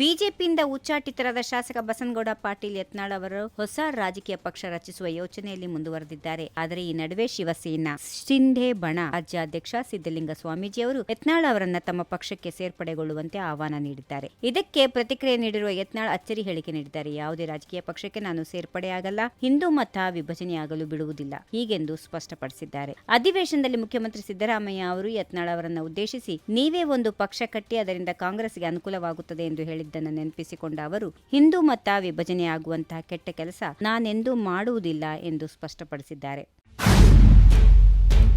ಬಿಜೆಪಿಯಿಂದ ಉಚ್ಚಾಟಿತರಾದ ಶಾಸಕ ಬಸನಗೌಡ ಪಾಟೀಲ್ ಯತ್ನಾಳ್ ಅವರು ಹೊಸ ರಾಜಕೀಯ ಪಕ್ಷ ರಚಿಸುವ ಯೋಚನೆಯಲ್ಲಿ ಮುಂದುವರೆದಿದ್ದಾರೆ. ಆದರೆ ಈ ನಡುವೆ ಶಿವಸೇನಾ ಶಿಂಧೆ ಬಣ ರಾಜ್ಯಾಧ್ಯಕ್ಷ ಸಿದ್ದಲಿಂಗ ಸ್ವಾಮೀಜಿ ಅವರು ಯತ್ನಾಳ್ ಅವರನ್ನ ತಮ್ಮ ಪಕ್ಷಕ್ಕೆ ಸೇರ್ಪಡೆಗೊಳ್ಳುವಂತೆ ಆಹ್ವಾನ ನೀಡಿದ್ದಾರೆ. ಇದಕ್ಕೆ ಪ್ರತಿಕ್ರಿಯೆ ನೀಡಿರುವ ಯತ್ನಾಳ್ ಅಚ್ಚರಿ ಹೇಳಿಕೆ ನೀಡಿದ್ದಾರೆ. ಯಾವುದೇ ರಾಜಕೀಯ ಪಕ್ಷಕ್ಕೆ ನಾನು ಸೇರ್ಪಡೆಯಾಗಲ್ಲ ಹಿಂದೂ ಮತ ವಿಭಜನೆಯಾಗಲು ಬಿಡುವುದಿಲ್ಲ. ಹೀಗೆಂದು ಸ್ಪಷ್ಟಪಡಿಸಿದ್ದಾರೆ. ಅಧಿವೇಶನದಲ್ಲಿ ಮುಖ್ಯಮಂತ್ರಿ ಸಿದ್ದರಾಮಯ್ಯ ಅವರು ಯತ್ನಾಳ್ ಅವರನ್ನು ಉದ್ದೇಶಿಸಿ, ನೀವೇ ಒಂದು ಪಕ್ಷ ಕಟ್ಟಿ ಅದರಿಂದ ಕಾಂಗ್ರೆಸ್ಗೆ ಅನುಕೂಲವಾಗುತ್ತದೆ ಎಂದು ಹೇಳಿದ್ದನ್ನು ನೆನಪಿಸಿಕೊಂಡ ಅವರು ಹಿಂದೂ ಮತ ವಿಭಜನೆಯಾಗುವಂತಹ ಕೆಟ್ಟ ಕೆಲಸ ನಾನೆಂದೂ ಮಾಡುವುದಿಲ್ಲ ಎಂದು ಸ್ಪಷ್ಟಪಡಿಸಿದ್ದಾರೆ.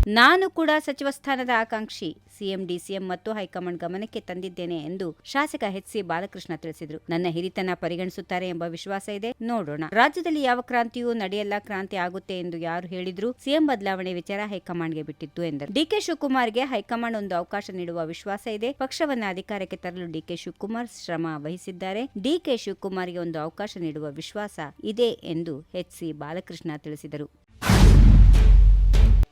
ನಾನು ಕೂಡ ಸಚಿವ ಸ್ಥಾನದ ಆಕಾಂಕ್ಷಿ, ಸಿಎಂ, ಡಿಸಿಎಂ ಮತ್ತು ಹೈಕಮಾಂಡ್ ಗಮನಕ್ಕೆ ತಂದಿದ್ದೇನೆ ಎಂದು ಶಾಸಕ ಎಚ್ ಸಿ ಬಾಲಕೃಷ್ಣ ತಿಳಿಸಿದರು. ನನ್ನ ಹಿರಿತನ ಪರಿಗಣಿಸುತ್ತಾರೆ ಎಂಬ ವಿಶ್ವಾಸ ಇದೆ. ನೋಡೋಣ. ರಾಜ್ಯದಲ್ಲಿ ಯಾವ ಕ್ರಾಂತಿಯೂ ನಡೆಯಲ್ಲ, ಕ್ರಾಂತಿ ಆಗುತ್ತೆ ಎಂದು ಯಾರು ಹೇಳಿದ್ರು? ಸಿಎಂ ಬದಲಾವಣೆ ವಿಚಾರ ಹೈಕಮಾಂಡ್ಗೆ ಬಿಟ್ಟಿತ್ತು ಎಂದರು. ಡಿಕೆ ಶಿವಕುಮಾರ್ಗೆ ಹೈಕಮಾಂಡ್ ಒಂದು ಅವಕಾಶ ನೀಡುವ ವಿಶ್ವಾಸ ಇದೆ. ಪಕ್ಷವನ್ನ ಅಧಿಕಾರಕ್ಕೆ ತರಲು ಡಿಕೆ ಶಿವಕುಮಾರ್ ಶ್ರಮ ವಹಿಸಿದ್ದಾರೆ. ಡಿಕೆ ಶಿವಕುಮಾರ್ಗೆ ಒಂದು ಅವಕಾಶ ನೀಡುವ ವಿಶ್ವಾಸ ಇದೆ ಎಂದು ಎಚ್ ಸಿ ಬಾಲಕೃಷ್ಣ ತಿಳಿಸಿದರು.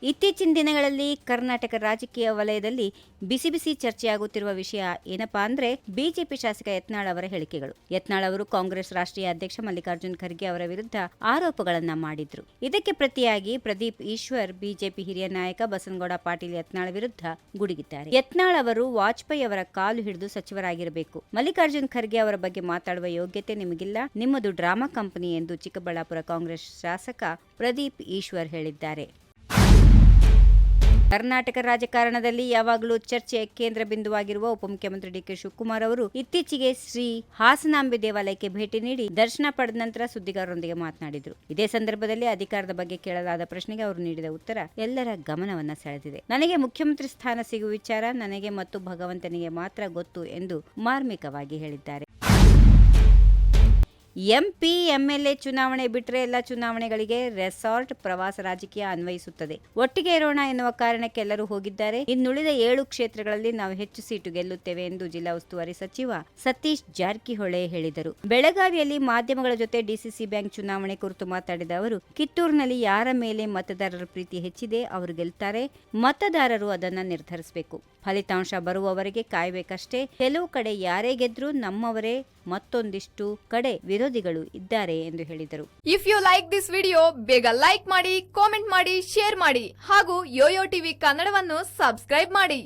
ಇತ್ತೀಚಿನ ದಿನಗಳಲ್ಲಿ ಕರ್ನಾಟಕ ರಾಜಕೀಯ ವಲಯದಲ್ಲಿ ಬಿಸಿ ಬಿಸಿ ಚರ್ಚೆಯಾಗುತ್ತಿರುವ ವಿಷಯ ಏನಪ್ಪಾ ಅಂದ್ರೆ ಬಿಜೆಪಿ ಶಾಸಕ ಯತ್ನಾಳ್ ಅವರ ಹೇಳಿಕೆಗಳು. ಯತ್ನಾಳ್ ಅವರು ಕಾಂಗ್ರೆಸ್ ರಾಷ್ಟ್ರೀಯ ಅಧ್ಯಕ್ಷ ಮಲ್ಲಿಕಾರ್ಜುನ್ ಖರ್ಗೆ ಅವರ ವಿರುದ್ಧ ಆರೋಪಗಳನ್ನ ಮಾಡಿದ್ರು. ಇದಕ್ಕೆ ಪ್ರತಿಯಾಗಿ ಪ್ರದೀಪ್ ಈಶ್ವರ್, ಬಿಜೆಪಿ ಹಿರಿಯ ನಾಯಕ ಬಸನಗೌಡ ಪಾಟೀಲ್ ಯತ್ನಾಳ್ ವಿರುದ್ಧ ಗುಡುಗಿದ್ದಾರೆ. ಯತ್ನಾಳ್ ಅವರು ವಾಜಪೇಯಿ ಅವರ ಕಾಲು ಹಿಡಿದು ಸಚಿವರಾಗಿರಬೇಕು. ಮಲ್ಲಿಕಾರ್ಜುನ್ ಖರ್ಗೆ ಅವರ ಬಗ್ಗೆ ಮಾತಾಡುವ ಯೋಗ್ಯತೆ ನಿಮಗಿಲ್ಲ. ನಿಮ್ಮದು ಡ್ರಾಮಾ ಕಂಪನಿ ಎಂದು ಚಿಕ್ಕಬಳ್ಳಾಪುರ ಕಾಂಗ್ರೆಸ್ ಶಾಸಕ ಪ್ರದೀಪ್ ಈಶ್ವರ್ ಹೇಳಿದ್ದಾರೆ. ಕರ್ನಾಟಕ ರಾಜಕಾರಣದಲ್ಲಿ ಯಾವಾಗಲೂ ಚರ್ಚೆಯ ಕೇಂದ್ರ ಬಿಂದುವಾಗಿರುವ ಉಪಮುಖ್ಯಮಂತ್ರಿ ಡಿಕೆ ಶಿವಕುಮಾರ್ ಅವರು ಇತ್ತೀಚೆಗೆ ಶ್ರೀ ಹಾಸನಾಂಬೆ ದೇವಾಲಯಕ್ಕೆ ಭೇಟಿ ನೀಡಿ ದರ್ಶನ ಪಡೆದ ನಂತರ ಸುದ್ದಿಗಾರರೊಂದಿಗೆ ಮಾತನಾಡಿದರು. ಇದೇ ಸಂದರ್ಭದಲ್ಲಿ ಅಧಿಕಾರದ ಬಗ್ಗೆ ಕೇಳಲಾದ ಪ್ರಶ್ನೆಗೆ ಅವರು ನೀಡಿದ ಉತ್ತರ, ಎಲ್ಲರ ಗಮನವನ್ನ ಸೆಳೆದಿದೆ. ನನಗೆ ಮುಖ್ಯಮಂತ್ರಿ ಸ್ಥಾನ ಸಿಗುವ ವಿಚಾರ, ನನಗೆ ಮತ್ತು ಭಗವಂತನಿಗೆ ಮಾತ್ರ ಗೊತ್ತು ಎಂದು ಮಾರ್ಮಿಕವಾಗಿ ಹೇಳಿದ್ದಾರೆ. ಎಂಪಿ ಎ ಚುನಾವಣೆ ಬಿಟ್ಟರೆ ಎಲ್ಲ ಚುನಾವಣೆಗಳಿಗೆ ರೆಸಾರ್ಟ್ ಪ್ರವಾಸ ರಾಜಕೀಯ ಅನ್ವಯಿಸುತ್ತದೆ. ಒಟ್ಟಿಗೆ ಇರೋಣ ಎನ್ನುವ ಕಾರಣಕ್ಕೆ ಎಲ್ಲರೂ ಹೋಗಿದ್ದಾರೆ. ಇನ್ನುಳಿದ ಏಳು ಕ್ಷೇತ್ರಗಳಲ್ಲಿ ನಾವು ಹೆಚ್ಚು ಸೀಟು ಗೆಲ್ಲುತ್ತೇವೆ ಎಂದು ಜಿಲ್ಲಾ ಉಸ್ತುವಾರಿ ಸಚಿವ ಸತೀಶ್ ಜಾರಕಿಹೊಳೆ ಹೇಳಿದರು. ಬೆಳಗಾವಿಯಲ್ಲಿ ಮಾಧ್ಯಮಗಳ ಜೊತೆ ಡಿಸಿಸಿ ಬ್ಯಾಂಕ್ ಚುನಾವಣೆ ಕುರಿತು ಮಾತಾಡಿದ ಅವರು, ಕಿತ್ತೂರಿನಲ್ಲಿ ಯಾರ ಮೇಲೆ ಮತದಾರರ ಪ್ರೀತಿ ಹೆಚ್ಚಿದೆ, ಅವರು ಗೆಲ್ತಾರೆ. ಮತದಾರರು ಅದನ್ನ ನಿರ್ಧರಿಸಬೇಕು. ಫಲಿತಾಂಶ ಬರುವವರೆಗೆ ಕಾಯಬೇಕಷ್ಟೇ. ಕೆಲವು ಕಡೆ ಯಾರೇ ಗೆದ್ರೂ ನಮ್ಮವರೇ ಮತ್ತೊಂದಿಷ್ಟು ಕಡೆ ವಿರೋಧಿಗಳು ಇದ್ದಾರೆ ಎಂದು ಹೇಳಿದರು. If you like this video ಬೇಗ ಲೈಕ್ ಮಾಡಿ ಕಾಮೆಂಟ್ ಮಾಡಿ ಶೇರ್ ಮಾಡಿ ಹಾಗೂ ಯೋಯೋ ಟಿವಿ ಕನ್ನಡವನ್ನು ಸಬ್ಸ್ಕ್ರೈಬ್ ಮಾಡಿ.